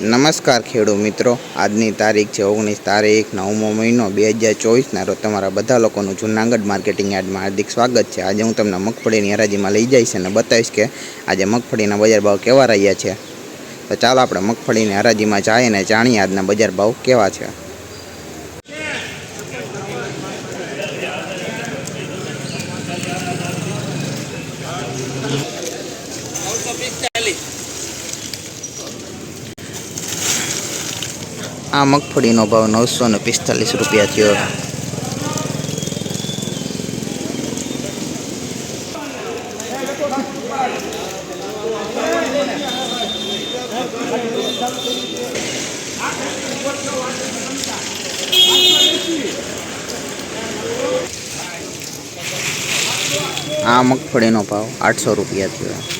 નમસ્કાર ખેડૂત મિત્રો. આજની તારીખ છે ઓગણીસ તારીખ નવમો મહિનો બે હજાર ચોવીસના રોજ તમારા બધા લોકોનું જૂનાગઢ માર્કેટિંગ યાર્ડમાં હાર્દિક સ્વાગત છે. આજે હું તમને મગફળીની હરાજીમાં લઈ જઈશ અને બતાવીશ કે આજે મગફળીના બજાર ભાવ કેવા રહ્યા છે. તો ચાલો આપણે મગફળીની હરાજીમાં જઈએ અને જાણીએ આજના બજાર ભાવ કેવા છે. આ મગફળીનો ભાવ નવસો ને પિસ્તાલીસ રૂપિયા થયો. આ મગફળીનો ભાવ આઠસો રૂપિયા થયો.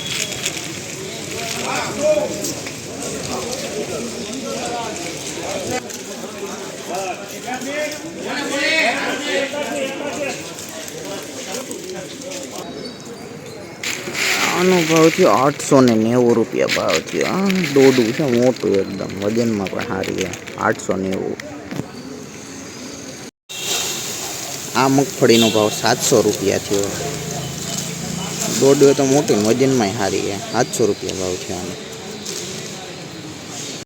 આનો ભાવ થયો આઠસો ને નેવું રૂપિયા ભાવ થયો આ દોડું છે, મોટું એકદમ. વજનમાં પણ સારી છે આઠસો નેવું. આ મગફળીનો ભાવ સાતસો રૂપિયા થયો. દોડ્યો તો મોટી, વજનમાં સારી છે સાતસો રૂપિયા ભાવ થયો આનો.